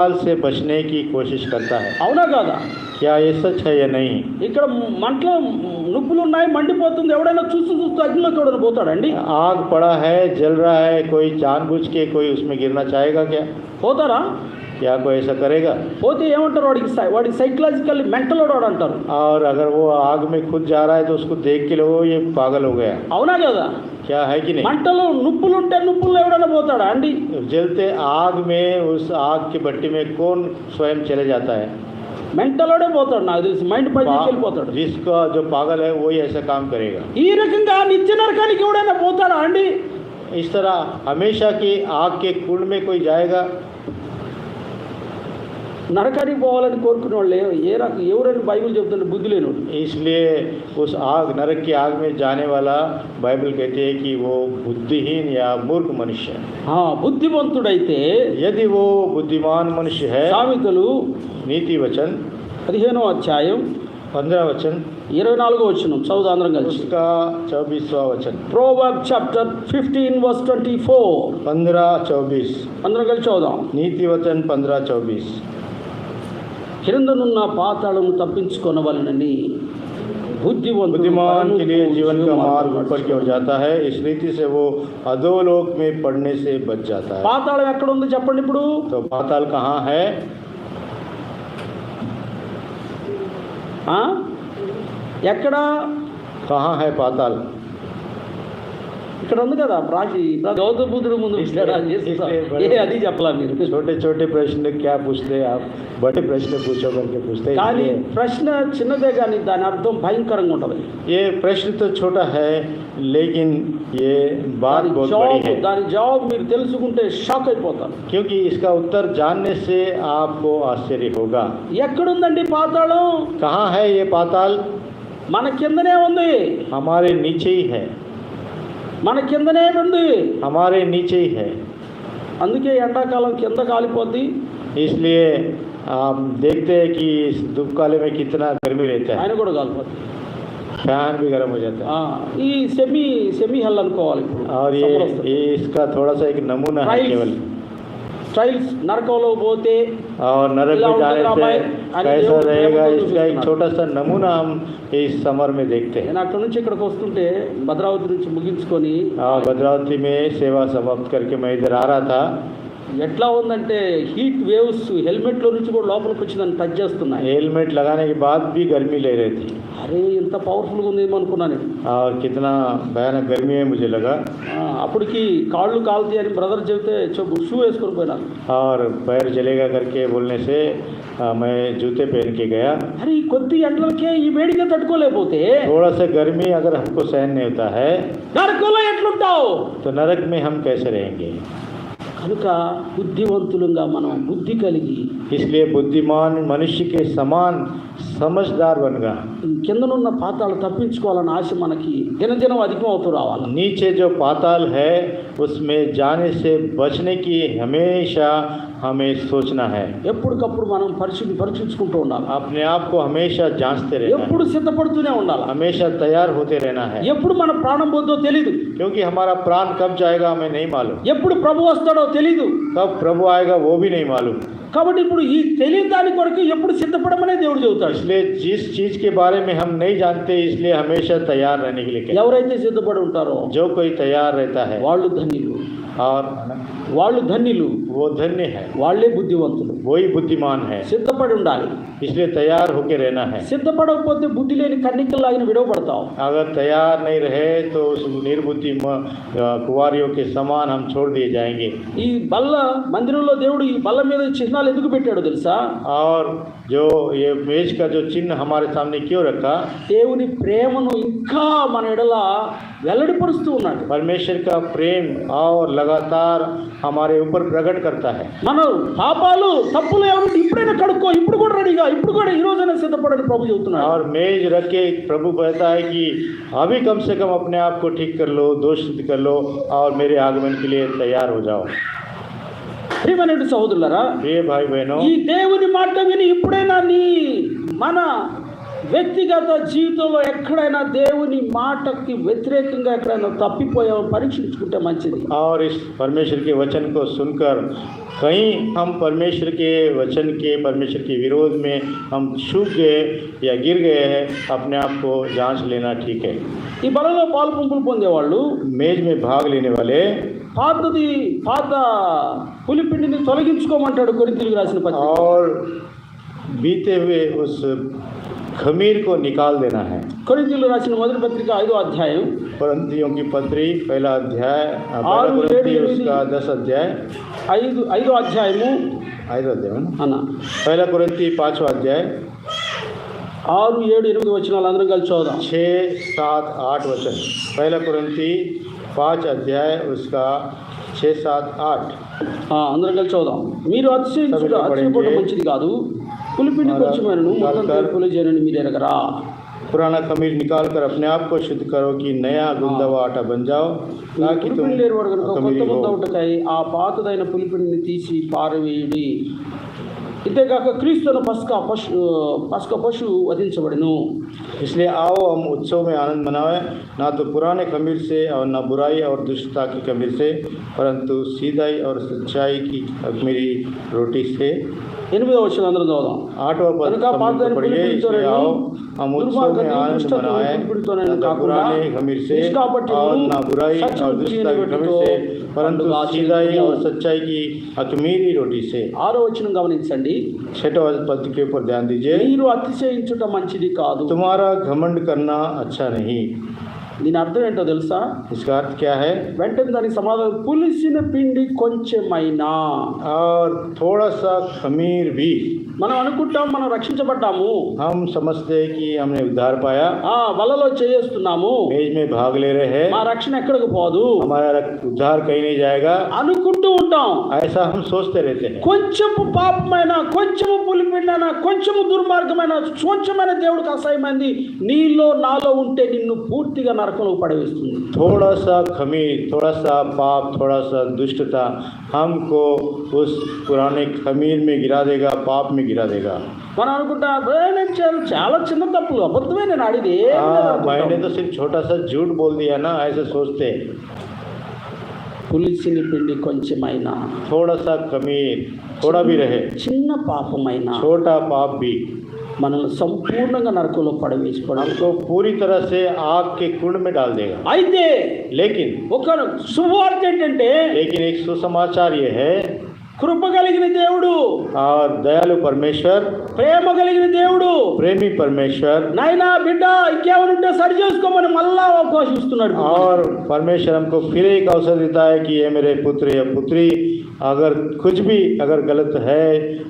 काल से बचने की कोशिश करता है అవునా కాదా क्या ये सच है या नहीं ఇక్కడ మంటలో నుప్పులు ఉన్నాయి మండిపోతుంది ఎవడైనా చూస్తూ చూస్తూ అగ్నిలోకి ఎవడైనా పోతాడండి आग पड़ा है जल रहा है कोई जानबूझ के कोई उसमें गिरना चाहेगा क्या పోతారా क्या कोई ऐसा करेगा పోతే ఏమంటారు వాడికి సై- వాడికి సైకలాజికల్ మెంటల్ వాడు అంటారు और अगर वो आग में खुद जा रहा है तो उसको देख के लोगो ये पागल हो गया అవునా కదా क्या है कि नहीं మంటలో నుప్పులు ఉంటే నుప్పుల్లో ఎవడైనా పోతాడా అండి जलते आग में उस आग की भट्टी में कौन स्वयं चले जाता है మెంటలోడే పోతాడు నాకు తెలిసి మైండ్ పై వెళ్ళిపోతాడు जिसका जो पागल है वही ऐसा काम करेगा ఈ రకంగా నిత్య నరకానికి ఎవడైనా పోతాడా అండి इस तरह हमेशा की आग के कुंड में कोई जाएगा నరకానికి పోవాలని కోరుకునే వాళ్ళు ఏ- ఏ రకం ఎవరైనా బైబిల్ చెప్తుంటే బుద్ధి లేనివాడు इसलिए उस आग नरक की आग में जाने वाला बाइबल कहते हैं कि वो बुद्धिहीन या मूर्ख मनुष्य है ఆ, బుద్ధిమంతుడైతే यदि वो बुद्धिमान मनुष्य है సామెతలు नीति वचन పదిహేనో అధ్యాయం पंद्रह वचन ఇరవై నాలుగో వచ్చిన చదువు అందరం కలిసి उसका चौबीसवा वचन proverb chapter fifteen verse twenty four पंद्रह चौबीस అందరం కలిసి చదువుదాం नीति वचन पंद्रह चौबीस క్రిందనున్న పాతాళము తప్పించుకొనవలనని బుద్ధివంతుడు बुद्धिमान के लिए जीवन का मार्ग పరలోకపు ऊपर की ओर जाता है इस रीति से वो अधोलोक में पड़ने से बच जाता है పాతాళం ఎక్కడ ఉంది చెప్పండి ఇప్పుడు तो पाताल कहाँ है ఆ? ఎక్కడ कहाँ है पाताल ఇక్కడ ఉంది కదా రాశి గౌతమ ముందు అది చెప్పలా మీరు. చోటే చోటే ప్రశ్న క్యా పూస్తే బట్టి ప్రశ్న పూర్చోబట్టి పూస్తే కానీ ప్రశ్న చిన్నదే కానీ దాని అర్థం భయంకరంగా ఉంటుంది. ఏ ప్రశ్నతో చోట హే లేకిన్ ఏ బాత్ దాని జవాబు మీరు తెలుసుకుంటే షాక్ అయిపోతారు. క్యూకి ఇస్కా ఉత్తర్ జాన్నే సే ఆశ్చర్య హోగా. ఎక్కడుందండి పాతాళం? కహా హై ఏ పాతాళ్? మన కిందనే ఉంది. హమారే నీచే హై. మన కిందనే ఉంది हमारे नीचे ही है అందుకే ఎండాకాలం కింద కాలిపోద్ది इसलिए आप देखते हैं कि इस धूप काले में कितना गर्मी रहता है ఆయన కూడా కాలిపోద్ది फैन भी गर्म हो जाता ఆ, ఈ సెమీ సెమీ హెల్ అనుకోవాలి ఇప్పుడు है और ये సమ్మర్ వస్తుంది. ये इसका थोड़ा सा एक नमूना है Trials. केवल ట్రైల్స్ నరకంలో పోతే और नरक इला में जाने उल्टा से रामायण, अरे कैसा देव- रहेगा देव को इसका एक दूसरा। छोटा सा नमूना हम इस समर में देखते हैं నేను అక్కడ నుంచి ఇక్కడికి వస్తుంటే భద్రావతి నుంచి ముగించుకొని और भद्रावती में सेवा समाप्त करके मैं इधर आ रहा था ఎట్లా ఉందంటే హీట్ వేవ్స్ హెల్మెట్లో నుంచి కూడా లోపలికి వచ్చి నన్ను టచ్ చేస్తున్నాయి हेलमेट लगाने के बाद भी गर्मी ले रही थी అరే ఇంత పవర్ఫుల్గా ఉందేమో అనుకున్నాను నేను. और कितना भयानक गर्मी है मुझे लगा ఆ, అప్పటికి కాళ్ళు కాలుతాయి అని బ్రదర్ చెబితే చెప్పు షూ వేసుకొని పోయినాను और पैर जलेगा करके बोलने से आ, मैं जूते पहन के गया అరే ఈ కొద్ది ఎండలకే ఈ వేడిగా తట్టుకోలేకపోతే थोड़ा सा गर्मी अगर हमको सहन नहीं होता है నరకంలో ఎట్లుంటావు तो नरक में हम कैसे रहेंगे కనుక బుద్ధివంతులుగా మనం బుద్ధి కలిగి इसलिए बुद्धिमान मनुष्य के समान समझदार बनगा ఈ కిందనున్న పాతాలు తప్పించుకోవాలన్న ఆశ మనకి దినదినం అధికం అవుతూ రావాలి नीचे जो पाताल है उसमें जाने से बचने की हमेशा हमें सोचना है ఎప్పటికప్పుడు మనం పరిశీలి పరీక్షించుకుంటూ ఉండాలి अपने आप को हमेशा जांचते रहना ఎప్పుడు సిద్ధపడుతూనే ఉండాలి है हमेशा तैयार होते रहना है ఎప్పుడు మన ప్రాణం పోద్దో తెలీదు क्योंकि हमारा प्राण कब जाएगा हमें नहीं मालूम ఎప్పుడు ప్రభు వస్తాడో తెలీదు कब प्रभु आएगा वो भी नहीं मालूम కాబట్టి ఇప్పుడు ఈ తెలియని దాని కొరకు ఎప్పుడు సిద్ధపడమనే దేవుడు చెబుతాడు इसलिए जिस चीज के बारे में हम नहीं जानते इसलिए हमेशा तैयार रहने के लिए कहते ఎవరైతే సిద్ధపడి ఉంటారో हैं। जो कोई तैयार रहता है వాళ్ళు ధన్యులు और వాళ్ళు ధన్యులు वो धन्य है వాళ్ళే బుద్ధివంతులు वही बुद्धिमान है సిద్ధపడి ఉండాలి इसलिए तैयार होके रहना है సిద్ధపడకపోతే బుద్ధి లేని కన్నికల్లాగిన విడవబడతావు अगर तैयार नहीं रहे तो उस निर्बुद्धि म- अ, कुंवारियों के समान हम छोड़ दिए जाएंगे ఈ బల్ల మందిరంలో దేవుడు ఈ బల్ల మీద చిహ్నాలు ఎందుకు పెట్టాడో తెలుసా और जो ये मेज का जो चिन्ह हमारे सामने क्यों रखा దేవుని ప్రేమను ఇంకా మన ఎడల వెల్లడిపరుస్తూ ఉన్నాడు परमेश्वर का प्रेम और लगातार हमारे ऊपर प्रकट करता है మన పాపాలు తప్పులు ఏమంటే ఇప్పుడైనా కడుక్కో ఇప్పుడు కూడా రెడీగా ఇప్పుడు కూడా ఈ రోజైనా సిద్ధపడని ప్రభు చెబుతున్నాడు और मेज रख के प्रभु कहता है कि अभी कम से कम अपने आप को ठीक कर लो दोष सिद्ध कर लो और मेरे आगमन के लिए तैयार हो जाओ ప్రియమైన సహోదరులరా प्रिय भाई बहनों ఈ దేవుని మాట విని ఇప్పుడైనా నీ మన వ్యక్తిగత జీవితంలో ఎక్కడైనా దేవుని మాటకి వ్యతిరేకంగా ఎక్కడైనా తప్పిపోయామో పరీక్షించుకుంటే మంచిది और इस परमेश्वर के वचन को सुनकर कहीं हम परमेश्वर के वचन के परमेश्वर के विरोध में हम छूट गए या गिर गए हैं अपने आप को जांच लेना ठीक है ఈ బలలో పాలు పంపులు పొందేవాళ్ళు मेज में भाग लेने वाले పాతది పాత పులిపిండిని తొలగించుకోమంటాడు కొరింతలకు రాసిన పత్రిక और बीते हुए उस खमीर को निकाल देना है కొరింతలు రాసిన మొదటి పత్రిక ఐదో అధ్యాయం परंतियों की पत्री पहला अध्याय पहला और कुरिन्ती ये- उसका दस अध्याय ఐదు ఐదో అధ్యాయము ఐదో అధ్యాయం అన్న पहला कुरिन्ती पांचवा अध्याय ఆరు ఏడు ఎనిమిది వచ్చిన అందరం కలిసి చూద్దాం छः सात आठ वचन पहला कुरिन्ती पाँच अध्याय उसका छः सात आठ ఆ, అందరం కలిసి చూద్దాం మీరు అతిశయించుట సభలో పడింది. అతిశయపడడం మంచిది కాదు పులిపిండి మరి కొంచెమైనను మొత్తం కాల్కర్. పులిజేనని మీరు ఎరగరా पुराना खमीर निकाल कर अपने आप को शुद्ध करो कि नया गुंदा हुआ आटा बन जाओ ताकि तुम పులిపిండి లేనివాడు కనుక కొత్త खमीरी ముద్ద हो ఒకటకై ఆ పాతదైన పులిపిండిని తీసి పారవేయుడి ఇంతేకాక క్రీస్తున పసుక పశు పసుక పశువు వధించబడిను इसलिए आओ हम उत्सव में आनंद मनाएं ना तो पुराने खमीर से और ना बुराई और दुष्टता की खमीर से परंतु सीधाई और सच्चाई की खमीरी रोटी से ఎనిమిదో వచ్చిన అందరం చదువుదాం आठवां पद కనుక खमीर పాతదైన को पढ़िए పులిపిండితోనే इसलिए आओ हम उत्सव में దుర్మార్గత आनंद దుష్టత मनाएं పులిపిండితోనే ना तो కాకుండా पुराने खमीर से నిష్కాపట్యమును, और ना बुराई और సత్యము दुष्टता की खमीर చేయని से వాటితో परंतु పండుగ सीधाई ఆచరించుము. और सच्चाई की अखमीरी रोटी से ఆరో వచ్చిన గమనించండి छठवां पद के ऊपर ध्यान दीजिए మీరు అతిశయించుట మంచిది కాదు तुम्हारा घमंड करना अच्छा नहीं దీని అర్థం ఏంటో తెలుసా इसका अर्थ क्या है వెంటనే దానికి సమాధానం పులిసిన పిండి కొంచెమైనా और थोड़ा सा खमीर भी మనం అనుకుంటాం మనం రక్షించబడ్డాము हम समझते हैं कि हमने उद्धार पाया ఆ వలలో చేస్తున్నాము मेज में भाग ले रहे మా हैं రక్షణ ఎక్కడికి పోదు हमारा उद्धार कहीं नहीं जाएगा అనుకుంటూ ఉంటాం ऐसा हम सोचते रहते हैं కొంచెము పాపమైన కొంచెము పులిపిండైన కొంచెము దుర్మార్గమైన స్వచ్ఛమైన దేవుడికి అసహ్యమైంది నీలో నాలో ఉంటే నిన్ను పూర్తిగా నరకంలో పడవేస్తుంది थोड़ा सा खमीर थोड़ा सा पाप थोड़ा सा दुष्टता हमको उस पुराने खमीर में गिरा देगा पाप में गिरा देगा మనం అనుకుంటాం "ఏ, నేను చాలా- చాలా చిన్న తప్పులు అబద్ధమే నేను ఆడిది ఏం లేదు हाँ అనుకుంటాం. मैंने तो सिर्फ छोटा सा झूठ बोल दिया ना ऐसे सोचते हैं పులిసిన పిండి కొంచెమైనా थोड़ा सा खमीर थोड़ा भी रहे చిన్న పాపమైనా छोटा पाप भी మనల్ని సంపూర్ణంగా నరకంలో పడవేసుకోవడం हमको पूरी तरह से आग के कुंड में डाल देगा అయితే लेकिन ఒక శుభవార్త ఏంటంటే लेकिन एक सुसमाचार ये है కృప కలిగిన దేవుడు और दयालु परमेश्वर ప్రేమ కలిగిన దేవుడు प्रेमी परमेश्वर నాయనా బిడ్డ ఇంకేమైనా ఉంటే సరి చేసుకోమని మళ్ళా అవకాశం ఇస్తున్నాడు और परमेश्वर हमको फिर एक अवसर देता है कि ये मेरे पुत्र या पुत्री अगर कुछ भी अगर गलत है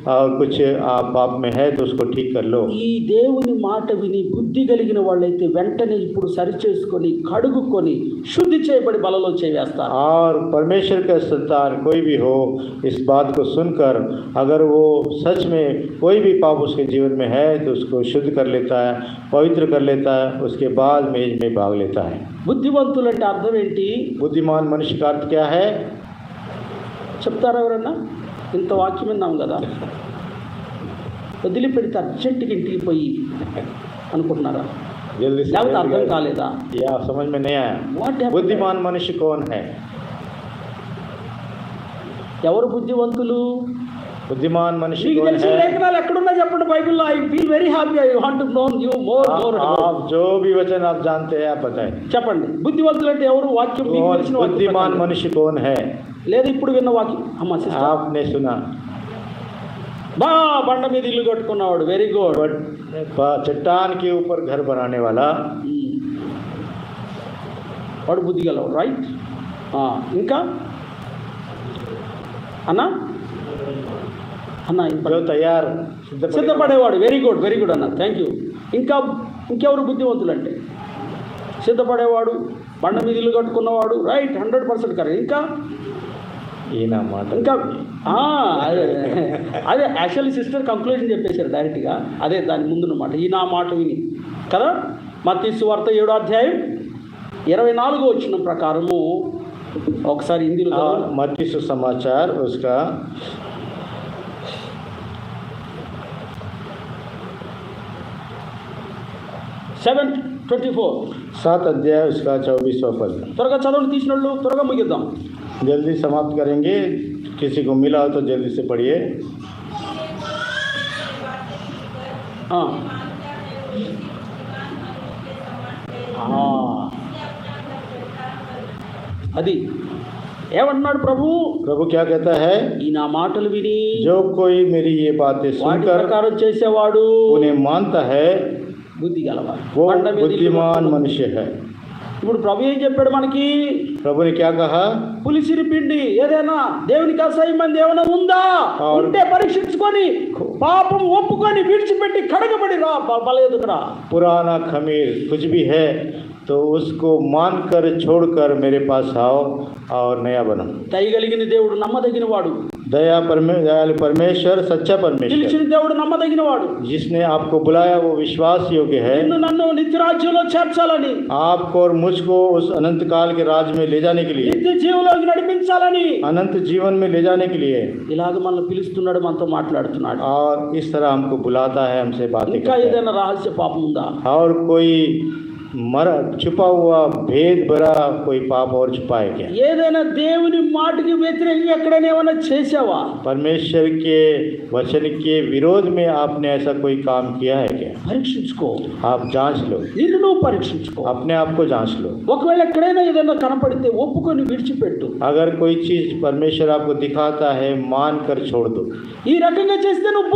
और कुछ आप पाप में है तो उसको ठीक कर लो ఈ దేవుని మాట విని బుద్ధి కలిగిన వాళ్ళైతే వెంటనే ఇప్పుడు సరి చేసుకొని కడుగుకొని శుద్ధి చేయబడి బలలో చేవేస్తారు और परमेश्वर का संतान कोई भी हो इस बात को सुनकर अगर वो सच में कोई भी पाप उसके जीवन में है तो उसको शुद्ध कर लेता है पवित्र कर लेता है उसके बाद मेज में भाग लेता है బుద్ధివంతులు అంటే అర్థం ఏంటి बुद्धिमान मनुष्य का अर्थ क्या है చెప్తారా ఎవరన్నా? ఇంత వాక్యం ఉన్నాం కదా. వదిలిపెడితే అర్జెంటుకి ఇంటికి పోయి అనుకుంటున్నారా? అర్థం కాలేదా? యా సమజ్ మే బుద్ధిమాన్ మనిషి కోన్ హై. ఎవరు బుద్ధివంతులు బుద్ధిమాన్ మనిషి మీకు తెలిసిన లేఖనాలు ఎక్కడున్నా చెప్పండి బైబిల్లో I feel very happy I want know you more more ఆప్ జో భీ వచన్ ఆప్ జాంతే హై ఆప్ బతాయే చెప్పండి బుద్ధివంతులు అంటే ఎవరు వాక్యం మీకు తెలిసిన బుద్ధిమాన్ మనిషి కోన్ హై లేదు ఇప్పుడు విన్న వాక్యం అమ్మా సిస్టర్ ఆప్నే సునా బా బండ మీద ఇల్లు కట్టుకున్నవాడు వెరీ గుడ్ చట్టానికి ఊపర్ ఘర్ బనానే వాళ్ళ వాడు బుద్ధిగలవు రైట్ ఇంకా అన్నా అన్న తయారు. సిద్ధపడేవాడు. వెరీ గుడ్ వెరీ గుడ్ అన్న. థ్యాంక్ యూ ఇంకా ఇంకెవరు బుద్ధివంతులు అంటే సిద్ధపడేవాడు బండ మీద ఇల్లు కట్టుకున్నవాడు. రైట్ హండ్రెడ్ పర్సెంట్ కరెక్ట్ ఇంకా? ఈయన మాట. ఇంకా? అదే. అదే యాక్చువల్ సిస్టర్ కంక్లూజన్ చెప్పేశారు డైరెక్ట్గా అదే దాని ముందున్నమాట ఈ నా మాట విని. కదా? మతీసు వార్త ఏడో అధ్యాయం ఇరవై నాలుగో వచ్చిన ప్రకారము. ఒకసారి ఇందులో మతీసు సమాచార్ సెవెన్ ట్వంటీ ఫోర్ सात अध्याय उसका चौबीसवा पद త్వరగా చదవండి తీసిన వాళ్ళు త్వరగా ముగిద్దాం जल्दी समाप्त करेंगे किसी को मिला हो तो जल्दी से पढ़िए ఆ. ఆ. అది ఏమంటున్నాడు ప్రభు प्रभु क्या कहता है ఈ నా మాటలు విని जो कोई मेरी ये बातें వాటి सुनकर ప్రకారం చేసేవాడు उन्हें मानता है బుద్ధి గలవాడు బుద్ధిమాన్ మనిషి. ఇప్పుడు ప్రభు ఏం చెప్పాడు మనకి? ప్రభుని పులిసిరి పిండి ఏదైనా దేవునికి అసహ్యమంది ఏమైనా ఉందా? ఉంటే పరీక్షించుకొని పాపం ఒప్పుకొని విడిచిపెట్టి కడగబడి రా పురాణ ఖమీర్ కుజ్బి హే तो उसको मान कर छोड़ कर मेरे पास आओ और नया बनो దయగలిగిన దేవుడు నమ్మదగిన వాడు दया परमे दयालु परमेश्वर सच्चा परमेश्वर పిలిచిన దేవుడు నమ్మదగిన వాడు जिसने आपको बुलाया वो विश्वास योग्य है నిన్ను నన్ను నిత్యరాజ్యంలో చేర్చాలని आपको और मुझको उस अनंत काल के राज में ले जाने के लिए నిత్య జీవంలోకి నడిపించాలని अनंत जीवन में ले जाने के लिए ఇలాగ మనల్ని పిలుస్తున్నాడు మనతో మాట్లాడుతున్నాడు और इस तरह हमको बुलाता है हमसे बातें ఇంకా करता है ఏదైనా రహస్య పాపం ఉందా और कोई मर छुपा हुआ भेद भरा कोई पाप और छुपा है क्या ఏదైనా దేవుని మాటకి వ్యతిరేకంగా ఎక్కడైనా ఏమైనా చేసావా परमेश्वर के वचन के विरोध में आपने ऐसा कोई काम किया है क्या పరీక్షించుకో आप जांच लो నిన్ను నువ్వు పరీక్షించుకో अपने आप को जांच लो ఒకవేళ ఎక్కడైనా ఏదైనా కనపడితే ఒప్పుకొని విడిచిపెట్టు अगर कोई चीज परमेश्वर आपको दिखाता है मान कर छोड़ दो ఈ రకంగా చేస్తే నువ్వు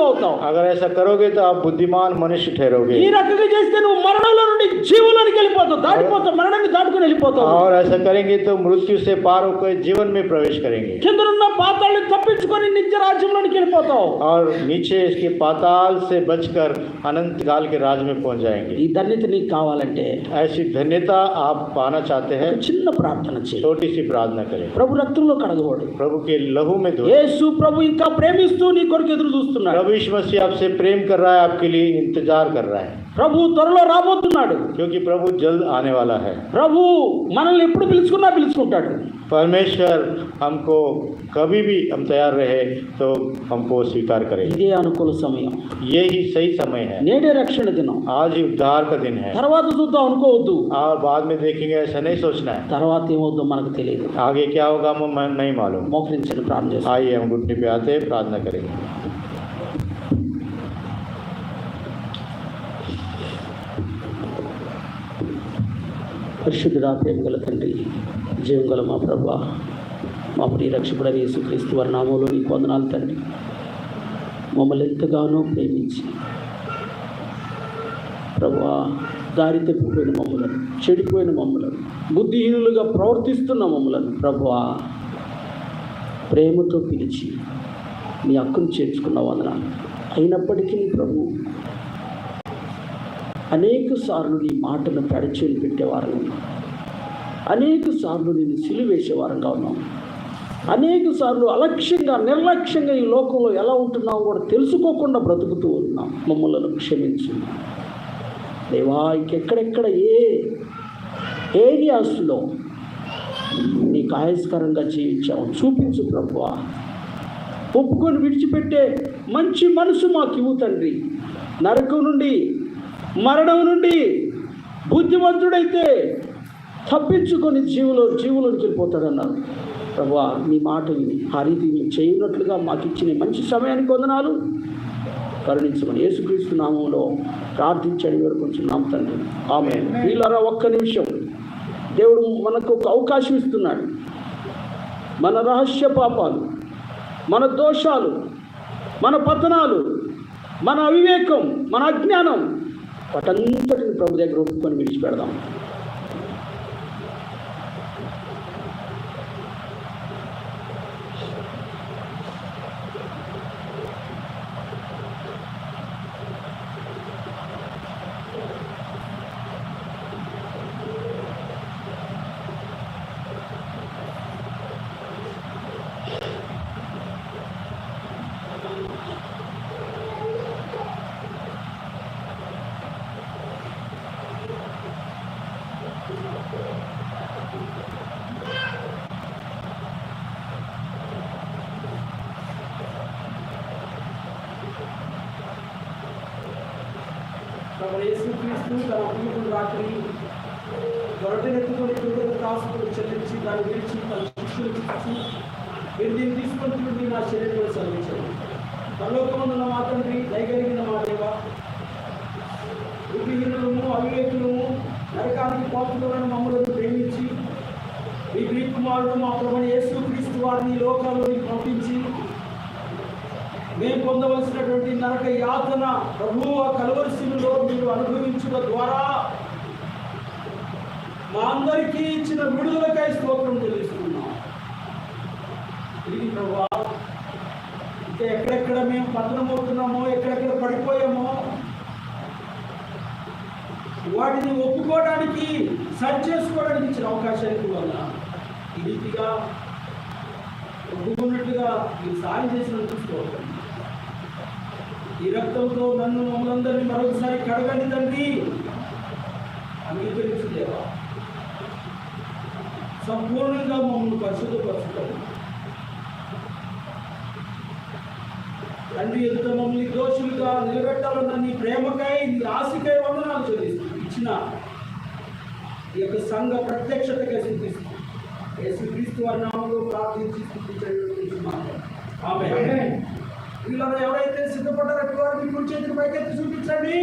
బుద్ధిమంతుడు అవుతావు अगर ऐसा करोगे तो आप बुद्धिमान मनुष्य ఈ ठहरोगे రకంగా చేస్తే నువ్వు మరణంలో నుండి జీవులోనికి వెళ్ళిపోతావు దాటిపోతావు మరణాన్ని దాటుకుని వెళ్ళిపోతావు और ऐसा करेंगे तो मृत्यु से पार होकर जीवन में प्रवेश करेंगे కిందనున్న పాతాళని తప్పించుకొని నిత్య రాజ్యంలోనికి వెళ్ళిపోతావు और नीचे इसके पाताल से बचकर अनंत काल के राज में पहुंच जाएंगे ఈ ధన్యత నీకు కావాలంటే ऐसी धन्यता आप पाना चाहते हैं ఒక చిన్న ప్రార్థన చేయి छोटी सी प्रार्थना करें ప్రభు రక్తంలో కడగబడు प्रभु के लहू में धो యేసు ప్రభు ఇంకా ప్రేమిస్తూ నీ కొరకు ఎదురు చూస్తున్నాడు प्रभु यीशु मसीह आपसे प्रेम कर रहा है आपके लिए इंतजार कर रहा है ప్రభు త్వరలో రాబోతున్నాడు क्योंकि प्रभु जल्द आने वाला है ప్రభు మనల్ని ఎప్పుడు పిలుచుకున్నా పిలుచుకుంటాడు परमेश्वर हमको कभी भी हम तैयार रहे तो हमको स्वीकार करें ఇదే అనుకూల సమయం ये ही सही समय है నేడే రక్షణ దినం आज ही उद्धार का दिन है తర్వాత చూద్దాం అనుకోవద్దు और बाद में देखेंगे ऐसा नहीं सोचना है తర్వాత ఏమవుద్దో మనకు తెలియదు आगे क्या होगा हम मैं नहीं मालूम మోకరించండి ప్రార్థన చేస్తాం आइए हम घुटने पे आते हैं प्रार्थना పరిశుద్ధుడా ప్రేమగల తండ్రి జీవంగల మా ప్రభు మా ప్రియ రక్షకుడని యేసుక్రీస్తు వారి నామంలో నీకు వందనాలు తండ్రి. మమ్మల్ని ఎంతగానో ప్రేమించి ప్రభా దారి తప్పిపోయిన మమ్మలను చెడిపోయిన మమ్మలను బుద్ధిహీనులుగా ప్రవర్తిస్తున్న మమ్మలను ప్రభా ప్రేమతో పిలిచి మీ హక్కును చేర్చుకున్న వందనాలు. అయినప్పటికీ ప్రభు అనేక సార్లు నీ మాటను పెడచేలు పెట్టేవారు అనేక సార్లు నేను సిలివేసేవారంగా ఉన్నాం. అనేక సార్లు అలక్ష్యంగా నిర్లక్ష్యంగా ఈ లోకంలో ఎలా ఉంటున్నామో కూడా తెలుసుకోకుండా బ్రతుకుతూ ఉన్నాం. మమ్మల్ని క్షమించు. దేవా ఇంకెక్కడెక్కడ ఏ ఏరియాస్లో నీకు ఆయస్కరంగా జీవించాము చూపించు ప్రభువా. ఒప్పుకొని విడిచిపెట్టే మంచి మనసు మాకు ఇవ్వు తండ్రి. నరకం నుండి మరణం నుండి బుద్ధిమంతుడైతే తప్పించుకొని జీవులో జీవులోకి వెళ్ళిపోతాడన్నారు ప్రభా మీ మాట విని ఆ రీతి చేయనట్లుగా మాకు ఇచ్చిన మంచి సమయానికి వందనాలు. కరుణించమని యేసుక్రీస్తు నామంలో ప్రార్థించండి వేడుకుంటున్నాం తండ్రి. ఆమె వీళ్ళరా ఒక్క నిమిషం. దేవుడు మనకు ఒక అవకాశం ఇస్తున్నాడు. మన రహస్య పాపాలు మన దోషాలు మన పతనాలు మన అవివేకం మన అజ్ఞానం వాటంతటిని ప్రభు దగ్గర ఒప్పుకొని విడిచిపెడదాం. ప్రభు యేసుక్రీస్తు తన ప్రియుడు రాత్రి దొరటనెత్తుకొని కృతజ్ఞత కాసుకుని చెల్లించి దాన్ని విడిచి తన శిష్యులకు ఇచ్చి మీరు దీన్ని తీసుకొని తిండి నా శరీరంలో సెలవించారు పరలోకమందున మా తండ్రి దయగలిగిన మా దేవ బుద్ధిహీనులము అవివేకులము నరకానికి పాత్రులను మమ్మల్ని ప్రేమించి మీ ప్రియకుమారుడు మా ప్రభు యేసు క్రీస్తు వారిని ఈ లోకాల్లోకి పంపించి పొందవలసినటువంటి నరక యాతన ప్రభువు ఆ కలవలసిలో మీరు అనుభవించుట ద్వారా మా అందరికీ ఇచ్చిన విడుదలకై స్తోత్రం తెలుస్తున్నాం ఇది ప్రభా ఇంకా ఎక్కడెక్కడ మేము పతనమవుతున్నామో ఎక్కడెక్కడ పడిపోయామో వాటిని ఒప్పుకోవడానికి సరి చేసుకోవడానికి ఇచ్చిన అవకాశానికి వల్ల ఈ రీతిగా ఒప్పుకున్నట్టుగా మీరు సాయం చేసినందుకు స్తోత్రం. ఈ రక్తంతో నన్ను మమ్మల్ందరినీ మరొకసారి కడగండి తండ్రి. అంగీకరించలేవా? సంపూర్ణంగా మమ్మల్ని పరిశుద్ధపరచుకోండి. తండ్రి ఎంత మమ్మల్ని దోషులుగా నిలబెట్టాలన్న నీ ప్రేమకై నీ ఆశకై వందనాలు చెల్లిస్తూ ఇచ్చిన ఈ యొక్క సంఘ ప్రత్యక్షతకై సిద్ధిస్తూ యేసుక్రీస్తు వారి నామంలో ప్రార్థించి స్థుతించండి. ఆమె వీళ్ళలో ఎవరైతే సిద్ధపడ్డారో వారు కుడి చేతిని పైకెత్తి చూపించండి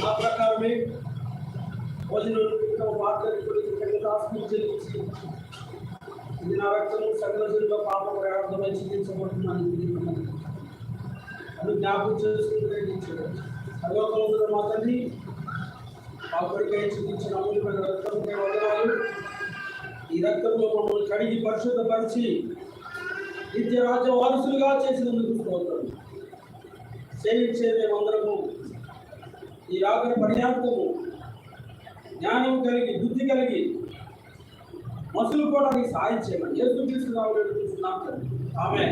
ఆ ప్రకారమే భోజనం వార్తలు చెల్లించి ఇది నా రక్తము సకల జనుల పాప ప్రయార్థమై చెల్లించబడుతున్నాను అది జ్ఞాపకం చేసుకుంటే సర్వకంలో మా కొరికై చూపించిన అమూల్యమైన రక్తంపై ఈ రక్తంలో మమ్మల్ని కడిగి పరిశుద్ధపరిచి నిత్య రాజ్య వారసులుగా చేసినందుకు స్తోత్రం. సేవించే మేమందరము ఈ రాత్రి పర్యాప్తము జ్ఞానం కలిగి బుద్ధి కలిగి మసులు కూడా నీకు సాయం చేయమని ఏసు తీసుకురావడం చూస్తున్నాం. ఆమె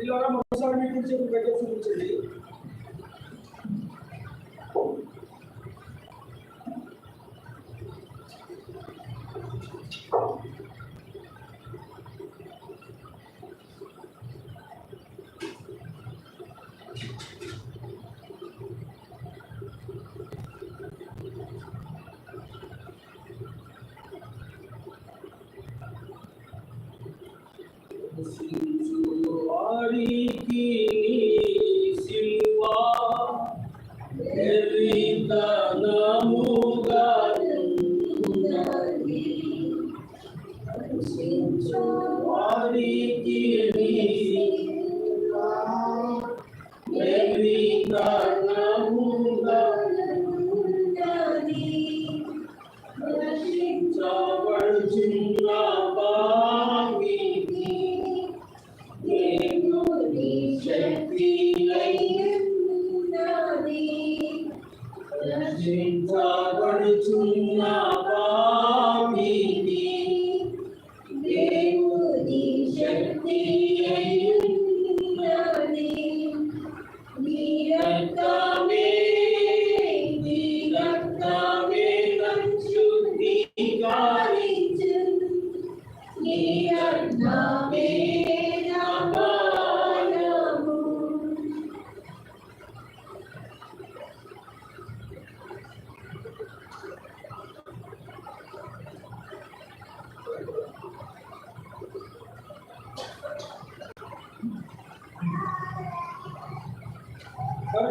పిల్లరా మరోసారి మీకు గురించి ప్రజలు చూపించండి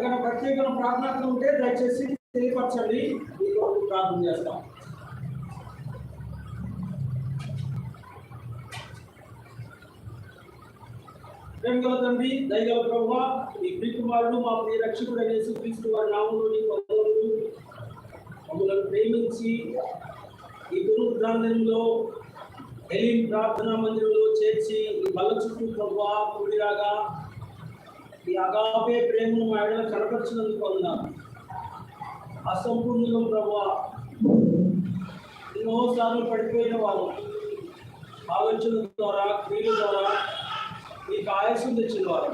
ఎవరికైనా ప్రత్యేకమైన ప్రార్థనలు ఉంటే దయచేసి తెలియపరచండి. మీ ప్రార్థన చేస్తాం. ప్రేమగల తండ్రి దయగల ప్రభు ఈ ప్రియకుమారుడు మా ప్రియ రక్షకుడు అనేసి క్రీస్తు వారి నామంలోని వందనములు మమ్మల్ని ప్రేమించి ఈ గురుగ్రాంధంలో ఎలిం ప్రార్థనా మందిరంలో చేర్చి ఈ బల చుట్టూ ప్రభు కుడిరాగా ఈ అగాపే ప్రేమను మా ఎడల కనపరిచినందుకు అన్నాను అసంపూర్ణంగా ప్రభు ఎన్నోసార్లు పడిపోయిన వారు ఆలోచన ద్వారా క్రియల ద్వారా మీకు ఆయాసం తెచ్చిన వారు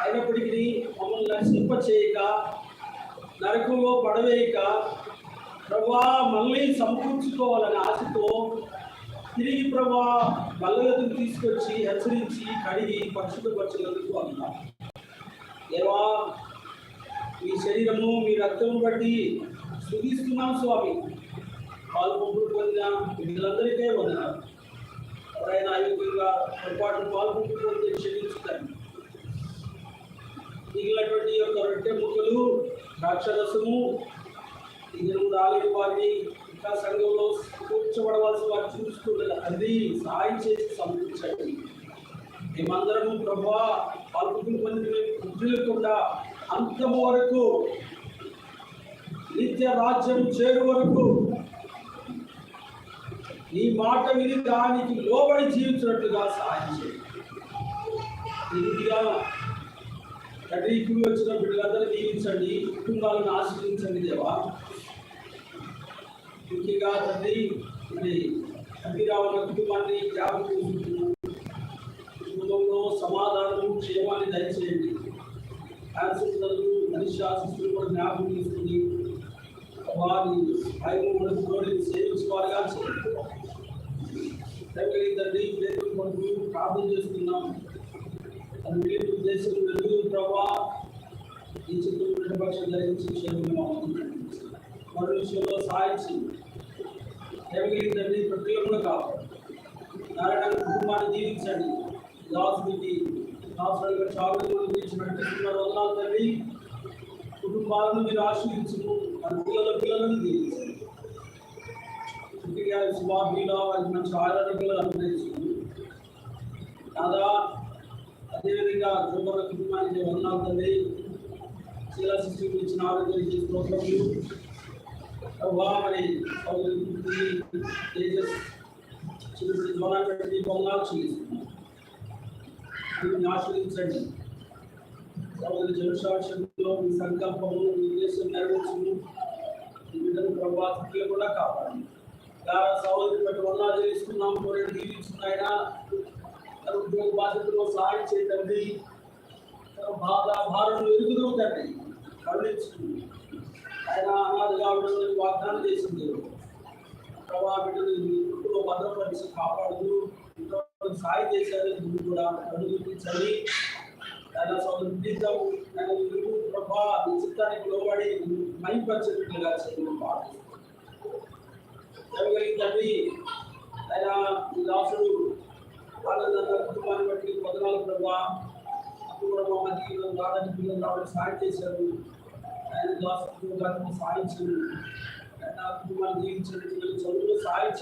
అయినప్పటికీ మమ్మల్ని నశింప చేయక నరకంలో పడవేయక ప్రభా మళ్ళీ సమకూర్చుకోవాలనే ఆశతో తిరిగి ప్రభా బల్లగతులు తీసుకొచ్చి హెచ్చరించి కడిగి పరిశుద్ధపరచగలుగుతూ అన్నారు దేవా మీ శరీరము మీ రక్తము బట్టి స్థుతిస్తున్నాం స్వామి. పాలు పంపులు పొందిన వీళ్ళందరికీ వందనాలు. ఎవరైనా ఈ పొరపాటును పొరపాటు పాల్గొంటూ పొంది క్షమించుతాను. మిగిలినటువంటి యొక్క రొట్టె ముక్కలు ద్రాక్షరసము ఈ దినము వారిని ఇంకా సంఘంలో కూర్చోబడవలసి వారు చూస్తుండగా అది సహాయం చేసి సమర్పించండి మేమందరము ప్రభా పాల్గొని పొంది వదిలేకుండా అంతము వరకు నిత్య రాజ్యం చేరు వరకు నీ మాట విని దానికి లోబడి జీవించినట్లుగా సహాయం చేయండి. ఈ రీతిగా వచ్చిన బిడ్డలందరూ దీవించండి కుటుంబాలను ఆశ్రయించండి దేవా. ముఖ్యంగా తండ్రి మరి అభిరావణ కుటుంబాన్ని జ్ఞాపకం చేసుకుంటున్నాం. సమాధానము క్షేమాన్ని దయచేయండి. ఆశిస్తున్నారు మనిషి ఆశిస్తులు కూడా జ్ఞాపకం తీసుకుని వారి ఆయన మనకు సేవించుకోవాలిగా చేయండి తండ్రి దేవుని కొరకు ప్రార్థన చేస్తున్నాం. అది మీ ఉద్దేశం వెలుగు ప్రభా ఈ చిత్రం ప్రతిపక్షం ధరించి క్షేమంగా మరో విషయంలో సాయించి దేవగిరి తండ్రి ప్రతిలో కావాలి. నారాయణ కుటుంబాన్ని దీవించండి. దాసుడికి దాసుడిగా చాలా గురించి వందనాలు కుటుంబాలను మీరు ఆశ్రయించును మన పిల్లల పిల్లలను దీవించండి వారికి మంచి ఆరోగ్యాలు అనుగ్రహించింది కాదా అదేవిధంగా కుటుంబ కుటుంబానికి వందనాలు తల్లి. శిలా శిశువులు ఇచ్చిన ఆరోగ్యం స్తోత్రములు. ప్రభా మరి సౌదరి తేజస్. చిరుపతి వందనాలు వీరిని ఆశ్రయించండి. సౌదరి జనసాక్షంలో మీ సంకల్పము మీ ఉద్దేశం నెరవేర్చును ఈ బిడ్డను ప్రభా కూడా కావాలి గారా సహోదరి బట్టి వందనాలు చెల్లిస్తున్నాం కోరిన దీవించున్నాయన తన ఉద్యోగ బాధ్యతలో సహాయం చేయండి తన బాధ భారం ఎరుగుదూ తండ్రి. కరుణించుకుంది ఆయన అనాథగా ఉండదని వాగ్దానం చేసింది. ప్రభా బిడ్డలు భద్రపరిచి కాపాడుతూ ఇంట్లో సాయం చేశారు ముందు కూడా అనుగురించండి ఆయన సౌందర్యం ఆయన గురువు ప్రభా నీ చిత్తానికి లోబడి మైపరిచేట్టుగా చేయడం బాగుంది ఆయన ఈ దాసుడు ఆనందంగా కుటుంబాన్ని బట్టి పదనాలు ప్రభా. అప్పుడు కూడా మా మధ్య పిల్లలు రావడానికి సాయం చేశారు. ఆయన దాసుడు సాయం ఆయన కుటుంబాన్ని జీవించండి పిల్లలు సాయం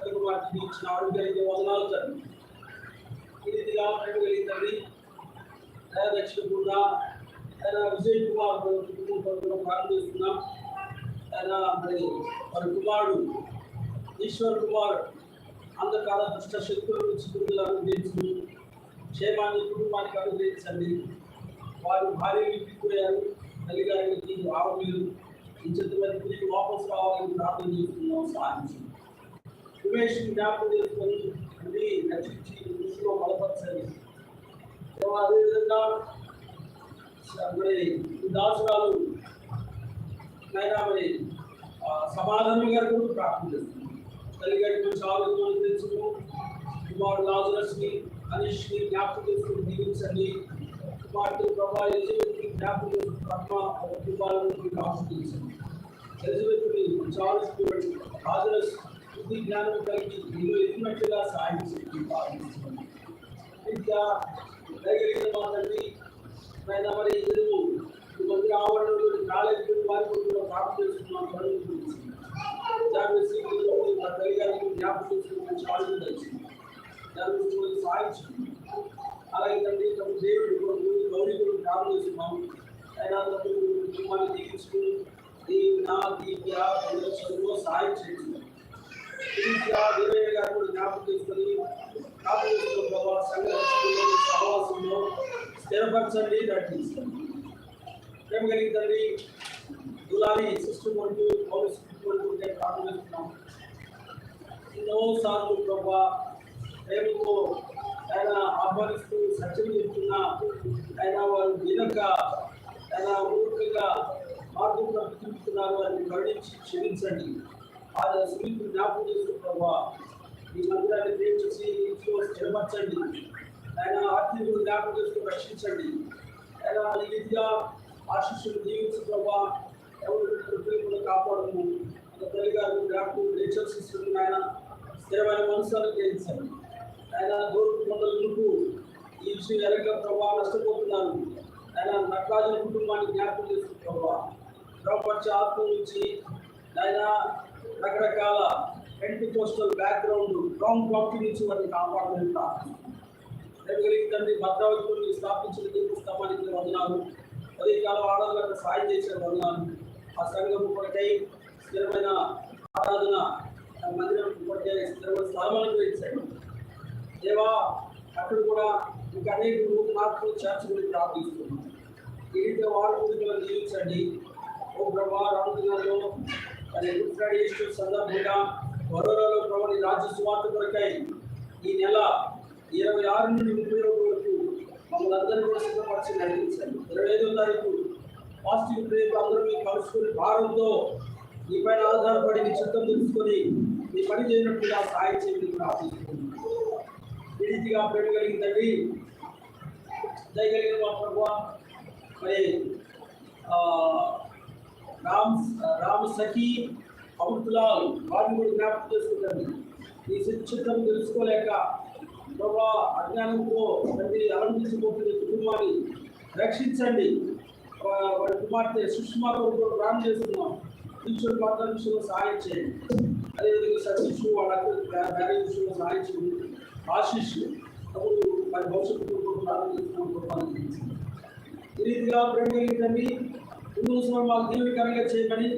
తండ్రి వారికి ఇచ్చిన ఆరోగ్యానికి వందనాలు తండ్రి ఈ రీతిగా కలిగి తండ్రి దక్షిణ కూడా ఆయన విజయ్ కుమార్ కుటుంబం ప్రారంభిస్తున్నాం ఆయన మరి వారి కుమారుడు ఈశ్వర్ కుమార్ అంధకాల దుష్ట శక్తుల నుంచి విడుదల అనుగ్రహించు క్షేమాన్ని కుటుంబానికి అనుగ్రహించండి. వారు భార్య పిక్కుపోయారు తల్లిగారికి ఆరోగ్యం ఈ చిత్రమైన తిరిగి వాపసు రావాలని ప్రార్థన చేస్తున్నాం. సాధించండి. ఉమేష్ జ్ఞాపకం చేసుకొని మళ్ళీ రక్షించి దృష్టిలో బలపరచండి సో అదేవిధంగా మరి ఈ దాసురాలు అయినా మరి ఆ, సమాధానం గారు కూడా ప్రార్థన చేస్తున్నాం తల్లి గారికి మంచి ఆరోగ్యం తెలుసుకు కుమారుడు లాజరస్ని అనీష్ని జ్ఞాపకం చేసుకుని దీవించండి. కుమార్తె ప్రభా ఎలిజబెత్ని జ్ఞాపకం చేసుకుని పద్మ కుటుంబాలను మీకు ఆశీర్వదించండి ఎలిజబెత్ని మంచి ఆలోచించబడి లాజరస్ బుద్ధి జ్ఞానం కలిగి మీరు ఎత్తినట్లుగా సాయం చేయండి ప్రార్థిస్తున్నాం ఇంకా దయగలిగిన మా తండ్రి ఆయన మరి ఎదురు ఈ మందిర ఆవరణలో కాలేజీ వారికి కూడా ప్రార్థన చేస్తున్నాం చదువు గురించి దాని శ్రీకృష్ణుడు మా తల్లి గారికి జ్ఞాపకం చేసుకుని మంచి ఆలోచన వచ్చింది దాని గురించి కొంచెం సాధించింది అలాగే తండ్రి తమ దేవుడు కొరకు గౌరీ కొరకు ప్రార్థన చేస్తున్నాం ఆయన తమ కుటుంబాన్ని దీవించుకుని దీవెన దీవ్య చదువులో సహాయం చేస్తుంది దీవ్య దేవయ్య గారు కూడా జ్ఞాపకం చేసుకొని జ్ఞాపకం చేసుకున్న ప్రభావ సంఘ సహవాసంలో స్థిరపరచండి ప్రేమ కలిగిన తండ్రి గులాబీ సిస్టమ్ పౌరు సిస్టమ్ కొరకు ఎన్నోసార్లు ప్రభా ప్రేమతో ఆయన ఆహ్వానిస్తూ సత్యం చెప్తున్నా ఆయన వారు వినక ఆయన మూర్ఖంగా మార్గం తప్పించుతున్నారు అని క్షమించండి. ఆ స్మృతి జ్ఞాపకం చేస్తూ ప్రభావ ఈ మందిరాన్ని ప్రేమించి ఇంట్లో స్థిరపరచండి. ఆయన ఆత్మీయులు జ్ఞాపకం చేస్తూ రక్షించండి. ఆయన ఈ విద్య ఆశిష్యులు జీవించు ప్రభా ఎవరు ప్రేమను కాపాడము. మన తల్లి గారు జ్ఞాపకం నేచర్ సిస్టమ్ ఆయన స్థిరమైన మనసులను గ్రహించండి. ఆయన దూరం కొండలకు ఈ విషయం ఎరగ ప్రభావ నష్టపోతున్నారు ఆయన నటరాజుల కుటుంబాన్ని జ్ఞాపకం చేస్తున్న ప్రభావ ద్రౌపక్ష ఆత్మ నుంచి ఆయన రకరకాల Pentecostal background wrong property నుంచి వారిని కాపాడుతుంటారు తండ్రి భద్రావతిని స్థాపించిన తీర్పు స్తంభానికి వదనాలు. అదే కాలం ఆడవాళ్ళకు సాయం చేసిన వదనాలు. ఆ సంఘం కొరకై స్థిరమైన ఆరాధన మందిరం కొరకై స్థిరమైన స్థలమాలను గ్రహించండి దేవా అక్కడ కూడా ఇంకా అనేక రూపు మార్పులు చేర్చుకుని ప్రార్థిస్తున్నాం. ఈ రీతిగా వారు జీవించండి. ఓ ప్రభా రామదినాల్లో మరి గుడ్ ఫ్రైడే ఈస్టర్ సందర్భంగా వరోరాలో రాజ్య సువార్త కొరకై ఈ నెల ఇరవై ఆరు నుండి ముప్పై వరకు మమ్మల్ని అందరినీ కూడా సిద్ధపరిచి నడిపించండి. ఇరవై ఐదో తారీఖు పాజిటివ్ ప్రేమ అందరూ మీరు కలుసుకుని భారంతో మీ పైన ఆధారపడి మీ చిత్తం తెలుసుకొని మీ పని చేయనట్టుగా సహాయం చేయమని ప్రార్థిస్తున్నాను ఈ రీతిగా ప్రేమ కలిగిందండి దయగలిగిన మా ప్రభు మరి రామ్ రామ్ సఖీ అమృతులాల్ వారిని కూడా జ్ఞాపకం చేసుకుంటాను ఈ చిత్తం తెలుసుకోలేక ప్రభా అజ్ఞానంతో తండ్రి అలంకరించబోతున్న కుటుంబాన్ని రక్షించండి. వా- వారి కుమార్తె సుష్మా కొరకు ప్రాణం చేస్తున్నాం. ఈశ్వరు పాత్ర విషయంలో సహాయం చేయండి. అదేవిధంగా సతీష్ వాళ్ళ మ్యారేజ్ విషయంలో సహాయం చేయండి. ఆశీష్ అప్పుడు వారి భవిష్యత్తు ప్రారంభిస్తున్నాం ఈ రీతిగా ప్రేమ కలిగిందండి హిందూ మాకు దీవికరంగా చేయమని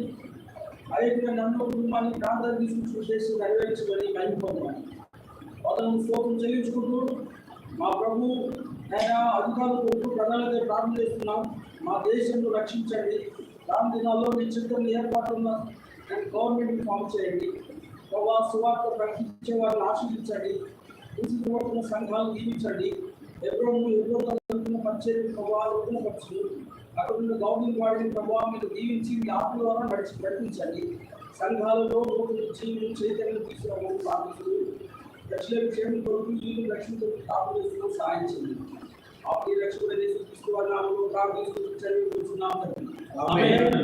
ఐదుగురు నన్ను కుటుంబాన్ని ప్రాంతాన్ని తీసుకుని చేసి నెరవేర్చమని మహిమ పొందమని అతను స్తోత్రం చెల్లించుకుంటూ మా ప్రభు ఆయన అధికారులు కొరకు ప్రధానంగా ప్రార్థన చేస్తున్నాం. మా దేశంలో రక్షించండి. రామ్ దినాల్లో మీ చిత్రం ఏర్పాటున్న గవర్నమెంట్ ఫామ్ చేయండి. ప్రభా సువార్త ప్రకటించే వారిని ఆశీర్వించండి తీసుకుపోతున్న సంఘాలను దీవించండి ఎవరో ఎవరో తన పరిచయం ప్రభావం పరిచయం అక్కడ ఉన్న గవర్నమెంట్ వాడిని ప్రభావం మీద దీవించి మీ ఆత్మ ద్వారా నడిచి ప్రకటించండి సంఘాలలో నూతన జీవులు చైతన్యం తీసుకురావడం ప్రార్థిస్తూ రక్షణ విషయం కొరకు జీవులు రక్షణ కొరకు కాపు చేస్తూ సహాయం చేయండి. అప్పుడు రక్షణ తీసుకున్న నామలో ప్రార్థిస్తూ చదివి కూర్చున్నాం ఆమేన్.